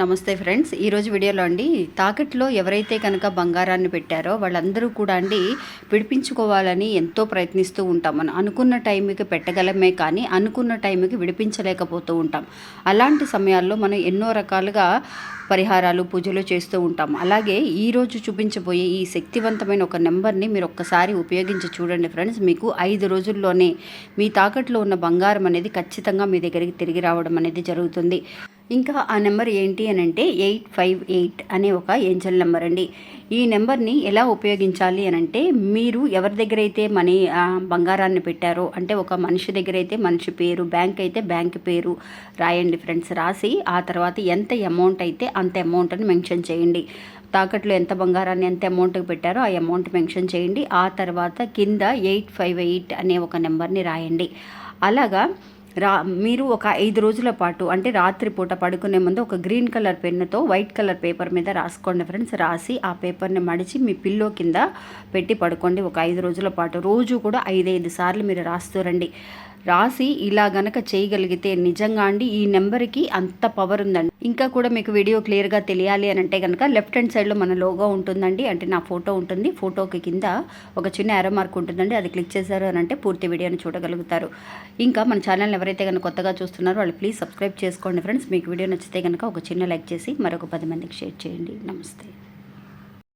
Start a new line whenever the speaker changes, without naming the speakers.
నమస్తే ఫ్రెండ్స్. ఈరోజు వీడియోలో అండి తాకట్లో ఎవరైతే కనుక బంగారాన్ని పెట్టారో వాళ్ళందరూ కూడా అండి విడిపించుకోవాలని ఎంతో ప్రయత్నిస్తూ ఉంటాం. మనం అనుకున్న టైంకి పెట్టగలమే కానీ అనుకున్న టైంకి విడిపించలేకపోతూ ఉంటాం. అలాంటి సమయాల్లో మనం ఎన్నో రకాలుగా పరిహారాలు పూజలు చేస్తూ ఉంటాం. అలాగే ఈరోజు చూపించబోయే ఈ శక్తివంతమైన ఒక నెంబర్ని మీరు ఒక్కసారి ఉపయోగించి చూడండి ఫ్రెండ్స్. మీకు ఐదు రోజుల్లోనే మీ తాకట్లో ఉన్న బంగారం అనేది ఖచ్చితంగా మీ దగ్గరికి తిరిగి రావడం అనేది జరుగుతుంది. ఇంకా ఆ నెంబర్ ఏంటి అని అంటే ఎయిట్ ఫైవ్ ఎయిట్ అనే ఒక ఏంజల్ నెంబర్ అండి. ఈ నెంబర్ని ఎలా ఉపయోగించాలి అని అంటే మీరు ఎవరి దగ్గర అయితే మనీ ఆ, బంగారాన్ని పెట్టారో అంటే ఒక మనిషి దగ్గర అయితే మనిషి పేరు బ్యాంక్ అయితే బ్యాంక్ పేరు రాయండి ఫ్రెండ్స్. రాసి ఆ తర్వాత ఎంత అమౌంట్ అయితే అంత అమౌంట్ని మెన్షన్ చేయండి. తాకట్లో ఎంత బంగారాన్ని ఎంత అమౌంట్కి పెట్టారో ఆ అమౌంట్ మెన్షన్ చేయండి. ఆ తర్వాత కింద ఎయిట్ ఫైవ్ ఎయిట్ అనే ఒక నెంబర్ని రాయండి. అలాగా రా మీరు ఒక ఐదు రోజుల పాటు అంటే రాత్రిపూట పడుకునే ముందు ఒక గ్రీన్ కలర్ పెన్నుతో వైట్ కలర్ పేపర్ మీద రాసుకోండి ఫ్రెండ్స్. రాసి ఆ పేపర్ని మడిచి మీ పిల్లో కింద పెట్టి పడుకోండి. ఒక ఐదు రోజుల పాటు రోజు కూడా ఐదైదు సార్లు మీరు రాస్తూ రండి. రాసి ఇలా గనక చేయగలిగితే నిజంగా అండి ఈ నెంబర్కి అంత పవర్ ఉందండి. ఇంకా కూడా మీకు వీడియో క్లియర్గా తెలియాలి అని అంటే కనుక లెఫ్ట్ హ్యాండ్ సైడ్లో మన లోగో ఉంటుందండి. అంటే నా ఫోటో ఉంటుంది. ఫోటోకి కింద ఒక చిన్న ఎరో మార్క్ ఉంటుందండి. అది క్లిక్ చేశారు అని అంటే పూర్తి వీడియోని చూడగలుగుతారు. ఇంకా మన ఛానల్ ఎవరైతే కనుక కొత్తగా చూస్తున్నారో వాళ్ళు ప్లీజ్ సబ్స్క్రైబ్ చేసుకోండి ఫ్రెండ్స్. మీకు వీడియో నచ్చితే కనుక ఒక చిన్న లైక్ చేసి మరొక పది మందికి షేర్ చేయండి. నమస్తే.